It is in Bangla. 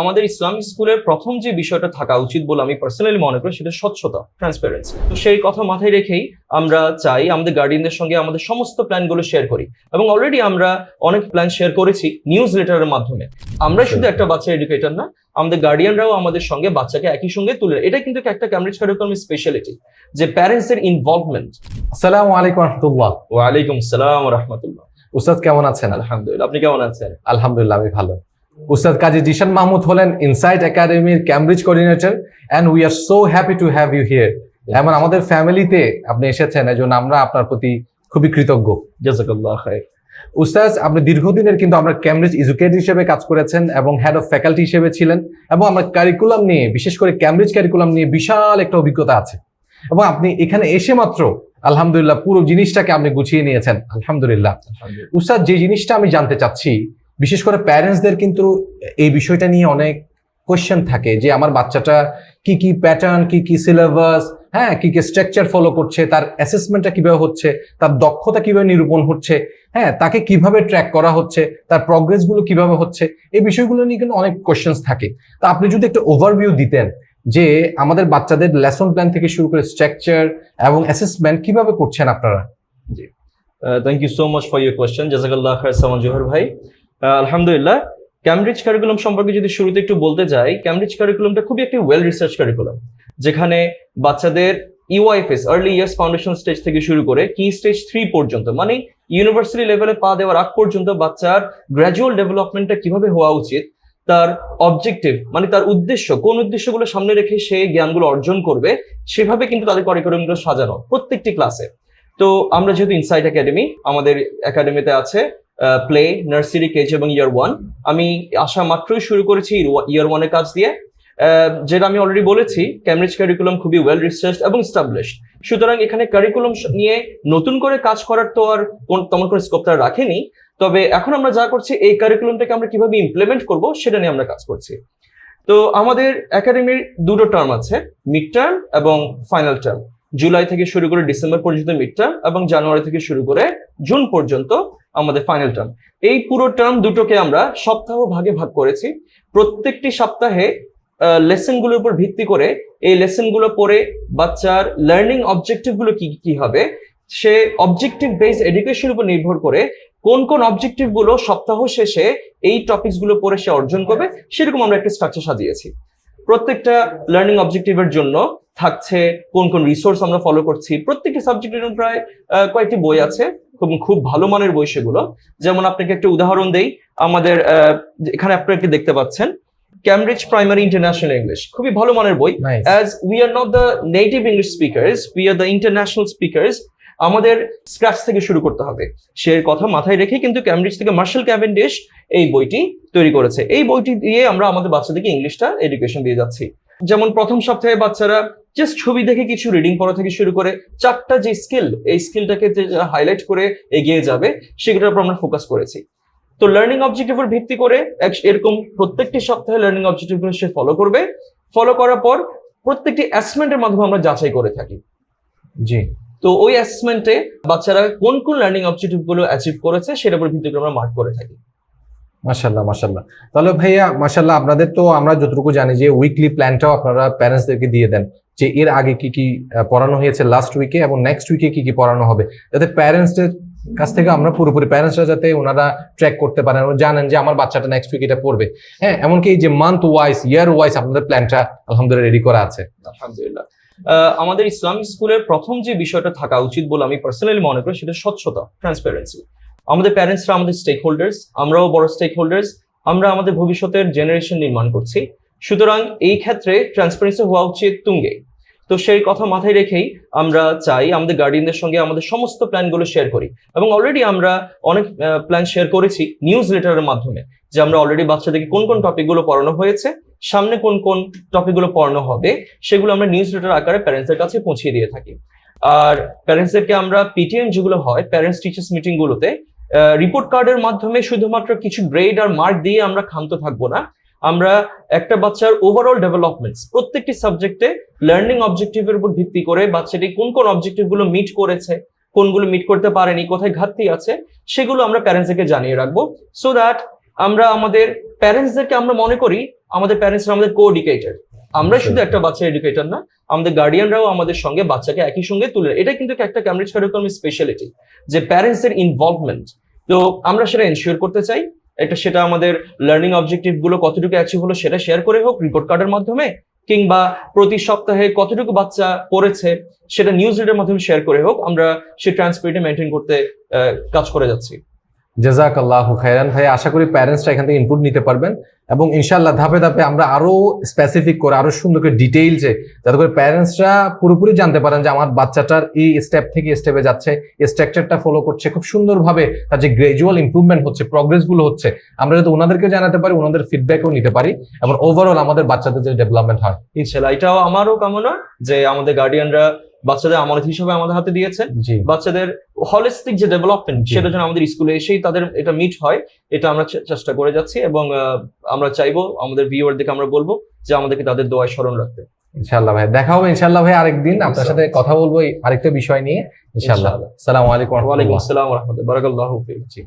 আমাদের ইসলামিক স্কুলের প্রথম যে বিষয়টা থাকা উচিত বলে আমি পার্সোনালি মনে করি সেটা স্বচ্ছতা ট্রান্সপারেন্সি তো সেই কথা মাথায় রেখেই আমরা চাই আমাদের গার্ডিয়ানদের সঙ্গে আমাদের সমস্ত প্ল্যানগুলো শেয়ার করি। এবং অলরেডি আমরা অনেক প্ল্যান শেয়ার করেছি নিউজ লেটারের মাধ্যমে। আমরা শুধু একটা বাচ্চা এডুকেটর না আমাদের গার্ডিয়ানরাও আমাদের সঙ্গে বাচ্চাকে একই সঙ্গে তুলে এটা কিন্তু একটা ক্যামব্রিজ কারিকুলামের স্পেশালিটি যে প্যারেন্টসদের ইনভলভমেন্ট আসসালামু আলাইকুম রহমতুল্লাহ। ওয়ালাইকুম সালাম রহমতুল্লাহ। উস্তাদ কেমন আছেন? আলহামদুলিল্লাহ আপনি কেমন আছেন? আলহামদুলিল্লাহ আমি ভালো। উস্তাদ কাজী জিশান মাহমুদ হলেন ইনসাইট একাডেমির Cambridge coordinator and we are so happy to have you here এমন আমাদের ফ্যামিলিতে আপনি এসেছেন এজন্য আমরা আপনার প্রতি খুবই কৃতজ্ঞ। জাজাকাল্লাহ খাইর। উস্তাদ আপনি দীর্ঘদিনের কিন্তু আমরা ক্যামব্রিজ এডুকেটর হিসেবে কাজ করেছেন এবং হেড অফ ফ্যাকাল্টি হিসেবে ছিলেন এবং আমরা কারিকুলাম নিয়ে বিশেষ করে ক্যামব্রিজ কারিকুলাম নিয়ে বিশাল একটা অভিজ্ঞতা আছে। এবং আপনি এখানে এসে মাত্র আলহামদুলিল্লাহ পুরো জিনিসটাকে আপনি গুছিয়ে নিয়েছেন। আলহামদুলিল্লাহ। উস্তাদ যে জিনিসটা আমি জানতে চাচ্ছি বিশেষ করে প্যারেন্টসদের কিন্তু এই বিষয়টা নিয়ে অনেক কোয়েশ্চেন থাকে যে আমার বাচ্চাটা কি কি প্যাটার্ন কি কি সিলেবাস হ্যাঁ কি কি স্ট্রাকচার ফলো করছে, তার অ্যাসেসমেন্টটা কীভাবে হচ্ছে, তার দক্ষতা কীভাবে নিরূপণ হচ্ছে হ্যাঁ তাকে কীভাবে ট্র্যাক করা হচ্ছে, তার প্রগ্রেসগুলো কীভাবে হচ্ছে, এই বিষয়গুলো নিয়ে কিন্তু অনেক কোয়েশ্চেন্স থাকে। তা আপনি যদি একটা ওভারভিউ দিতেন যে আমাদের বাচ্চাদের লেসন প্ল্যান থেকে শুরু করে স্ট্রাকচার এবং অ্যাসেসমেন্ট কীভাবে করছেন আপনারা? জি। Thank you so much for your question জাজাকাল্লাহ খার সামান জোহর ভাই। আলহামদুলিল্লাহ ক্যামব্রিজ কারিকুলাম সম্পর্কে যদি শুরুতে একটু বলতে যাই ক্যামব্রিজ কারিকুলামটা খুবই একটি ওয়েল রিসার্চ কারিকুলাম যেখানে বাচ্চাদের UIFS early years foundation stage থেকে শুরু করে কি স্টেজ থ্রি পর্যন্ত মানে ইউনিভার্সিটি লেভেলে পা দেওয়ার আগ পর্যন্ত বাচ্চার গ্র্যাজুয়াল ডেভেলপমেন্টটা কীভাবে হওয়া উচিত, তার অবজেক্টিভ মানে তার উদ্দেশ্য, কোন উদ্দেশ্যগুলো সামনে রেখে সে জ্ঞানগুলো অর্জন করবে, সেভাবে কিন্তু তাদের কারিকুলামগুলো সাজানো প্রত্যেকটি ক্লাসে তো আমরা যেহেতু ইনসাইট একাডেমি আমাদের একাডেমিতে আছে প্লে নার্সারি কেজ এবং ইয়ার ওয়ান আমি আসা মাত্রই শুরু করেছি ইয়ার ওয়ানের কাজ দিয়ে। যেটা আমি অলরেডি বলেছি ক্যামব্রিজ কারিকুলাম খুবই ওয়েল রিসার্চ এবং স্টাবলিশড সুতরাং এখানে কারিকুলাম নিয়ে নতুন করে কাজ করার তো আর কোন- তেমন করে স্কোপ তারা রাখেনি। তবে এখন আমরা যা করছি, এই কারিকুলামটাকে আমরা কীভাবে ইমপ্লিমেন্ট করব, সেটা নিয়ে আমরা কাজ করছি। তো আমাদের একাডেমির দুটো টার্ম আছে মিড টার্ম এবং ফাইনাল টার্ম জুলাই থেকে শুরু করে ডিসেম্বর পর্যন্ত মিড টার্ম এবং জানুয়ারি থেকে শুরু করে জুন পর্যন্ত আমাদের ফাইনাল টার্ম এই পুরো টার্ম দুটোকে আমরা সপ্তাহ ভাগে ভাগ করেছি। প্রত্যেকটি সপ্তাহে লেসনগুলোর উপর ভিত্তি করে এই লেসনগুলো পড়ে বাচ্চার লার্নিং অবজেক্টিভগুলো কি কি হবে, সে অবজেক্টিভ বেস এডুকেশনের উপর নির্ভর করে কোন কোন অবজেক্টিভগুলো সপ্তাহ শেষে এই টপিকসগুলো পড়ে সে অর্জন করবে, সেরকম আমরা একটা স্ট্রাকচার সাজিয়েছি। প্রত্যেকটা লার্নিং অবজেক্টিভের জন্য থাকছে কোন কোন রিসোর্স আমরা ফলো করছি। প্রত্যেকটি সাবজেক্টের প্রায় কয়েকটি বই আছে খুব খুব ভালো মানের বই সেগুলো। যেমন আপনাকে একটা উদাহরণ দেই আমাদের এখানে আপনারা একটি দেখতে পাচ্ছেন ক্যামব্রিজ প্রাইমারি ইন্টারন্যাশনাল ইংলিশ খুবই ভালো মানের বই। As we are not the native English speakers we are the international speakers আমাদের স্ক্র্যাচ থেকে শুরু করতে হবে। সে কথা মাথায় রেখে কিন্তু ক্যামব্রিজ থেকে মার্শাল ক্যাভেন্ডিশ এই বইটি তৈরি করেছে। এই বইটি দিয়ে আমরা আমাদের বাচ্চাদেরকে ইংলিশটা এডুকেশন দিয়ে যাচ্ছি। যেমন প্রথম সপ্তাহে বাচ্চারা জাস্ট ছবি দেখে কিছু রিডিং পড়া থেকে শুরু করে চারটা যে স্কিল এই স্কিলটাকে যে হাইলাইট করে এগিয়ে যাবে, সেগুলোর উপর আমরা ফোকাস করেছি। তো লার্নিং অবজেক্টিভ উপর ভিত্তি করে এরকম প্রত্যেকটি সপ্তাহে লার্নিং অবজেক্টিভগুলো সে ফলো করবে। ফলো করার পর প্রত্যেকটি অ্যাসেসমেন্টের মাধ্যমে আমরা যাচাই করে থাকি। জি। তো ওই অ্যাসেসমেন্টে বাচ্চারা কোন কোন লার্নিং অবজেক্টিভগুলো অ্যাচিভ করেছে সেটার উপর ভিত্তি করে আমরা মার্ক করে থাকি। মাশাল্লাহ মাশাল্লাহ তাহলে ভাইয়া মাশাল্লাহ আপনাদের তো আমরা যতটুকু জানি যে উইকলি প্ল্যানটাও আপনারা প্যারেন্টসদেরকে দিয়ে দেন যে এর আগে কি কি পড়ানো হয়েছে লাস্ট উইকে এবং নেক্সট উইকে কি কি পড়ানো হবে। যাতে প্যারেন্টসদের কাছ থেকে আমরা পুরোপুরি প্যারেন্টসরা যাতে ওনারা ট্র্যাক করতে পারেন ও জানেন যে আমার বাচ্চাটা নেক্সট উইক এটা পড়বে। হ্যাঁ এমনকি এই যে মান্থ ওয়াইজ ইয়ার ওয়াইজ আপনাদের প্ল্যানটা আলহামদুলিল্লাহ রেডি করা আছে। আলহামদুলিল্লাহ। আমাদের ইসলামিক স্কুলের প্রথম যে বিষয়টা থাকা উচিত বলে আমি পার্সোনালি মনে করি সেটা স্বচ্ছতা ট্রান্সপারেন্সি আমাদের প্যারেন্টসরা আমাদের স্টেক হোল্ডার্স আমরাও বড় স্টেক হোল্ডার্স আমরা আমাদের ভবিষ্যতের জেনারেশন নির্মাণ করছি। সুতরাং এই ক্ষেত্রে ট্রান্সপারেন্সি হওয়া উচিত তুঙ্গে। তো সেই কথা মাথায় রেখেই আমরা চাই আমাদের গার্ডিয়ানদের সঙ্গে আমাদের সমস্ত প্ল্যানগুলো শেয়ার করি। এবং অলরেডি আমরা অনেক প্ল্যান শেয়ার করেছি নিউজ লেটারের মাধ্যমে, যে আমরা অলরেডি বাচ্চাদেরকে কোন কোন টপিকগুলো পড়ানো হয়েছে সামনে কোন কোন টপিকগুলো পড়ানো হবে, সেগুলো আমরা নিউজ লেটার আকারে প্যারেন্টসদের কাছে পৌঁছিয়ে দিয়ে থাকি। আর প্যারেন্টসদেরকে আমরা পিটিএম যেগুলো হয় প্যারেন্টস টিচার্স মিটিং গুলোতে রিপোর্ট কার্ডের মাধ্যমে শুধুমাত্র কিছু গ্রেড আর মার্ক দিয়ে আমরা ক্ষান্ত থাকব না। আমরা একটা বাচ্চার ওভারঅল ডেভেলপমেন্টস প্রত্যেকটি সাবজেক্টে লার্নিং অবজেক্টিভের উপর ভিত্তি করে বাচ্চাটি কোন কোন অবজেক্টিভগুলো মিট করেছে, কোনগুলো মিট করতে পারেনি, কোথায় ঘাটতি আছে, সেগুলো আমরা প্যারেন্টসদেরকে জানিয়ে রাখব। সো দ্যাট আমরা আমাদের প্যারেন্টসদেরকে আমরা মনে করি আমাদের প্যারেন্টসরা আমাদের কো এডুকেটেড আমরা শুধু একটা বাচ্চা এডুকেটর না আমাদের গার্ডিয়ানরাও আমাদের সঙ্গে বাচ্চাকে একই সঙ্গে তুলে এটা কিন্তু একটা ক্যামব্রিজ কারিকুলামের স্পেশালিটি যে প্যারেন্টসের ইনভলভমেন্ট তো আমরা সেটা এনশিওর করতে চাই এটা সেটা আমাদের লার্নিং অবজেক্টিভগুলো কতটুকু অ্যাচিভ হলো সেটা শেয়ার করে হোক রিপোর্ট কার্ডের মাধ্যমে কিংবা প্রতি সপ্তাহে কতটুকু বাচ্চা পড়েছে সেটা নিউজ রিডের মাধ্যমে শেয়ার করে হোক আমরা সেই ট্রান্সপারেন্টি মেনটেন করতে কাজ করে যাচ্ছি। জাজাক আল্লাহ খায়রান। ভাই আশা করি প্যারেন্টসরা এখান থেকে ইনপুট নিতে পারবেন এবং ইনশাল্লাহ ধাপে ধাপে আমরা আরও স্পেসিফিক করে আরও সুন্দর করে ডিটেইলসে যাতে করে প্যারেন্টসরা পুরোপুরি জানতে পারেন যে আমার বাচ্চাটার এই স্টেপ থেকে স্টেপে যাচ্ছে এই স্ট্রাকচারটা ফলো করছে। খুব সুন্দরভাবে তার যে গ্রাজুয়াল ইমপ্রুভমেন্ট হচ্ছে প্রগ্রেসগুলো হচ্ছে আমরা যাতে ওনাদেরকে জানাতে পারি ওনাদের ফিডব্যাকও নিতে পারি এবং ওভারঅল আমাদের বাচ্চাদের যে ডেভেলপমেন্ট হয়। ইনশাল্লাহ এটাও আমারও কামনা যে আমাদের গার্ডিয়ানরা বাচ্চাদের আমানত হিসেবে আমাদের হাতে দিয়েছেন জি। বাচ্চাদের হলিস্টিক যে ডেভেলপমেন্ট সেটা যেন আমাদের স্কুলে এসেই তাদের এটা মিট হয় এটা আমরা চেষ্টা করে যাচ্ছি এবং আমরা চাইব আমাদের ভিউয়ারদেরকে আমরা বলব যে আমাদেরকে তাদের দোয়ায় স্মরণ রাখতে। ইনশাল্লাহ ভাই দেখা হবে ইনশাল্লাহ ভাই আরেকদিন। আপনার সাথে কথা বলব আরেকটা বিষয় নিয়ে। ইনশাল্লাহ। সালাম আলাইকুম ওয়ালাইকুম আসসালাম রহমতুল্লাহ। বারাকাল্লাহ। জি।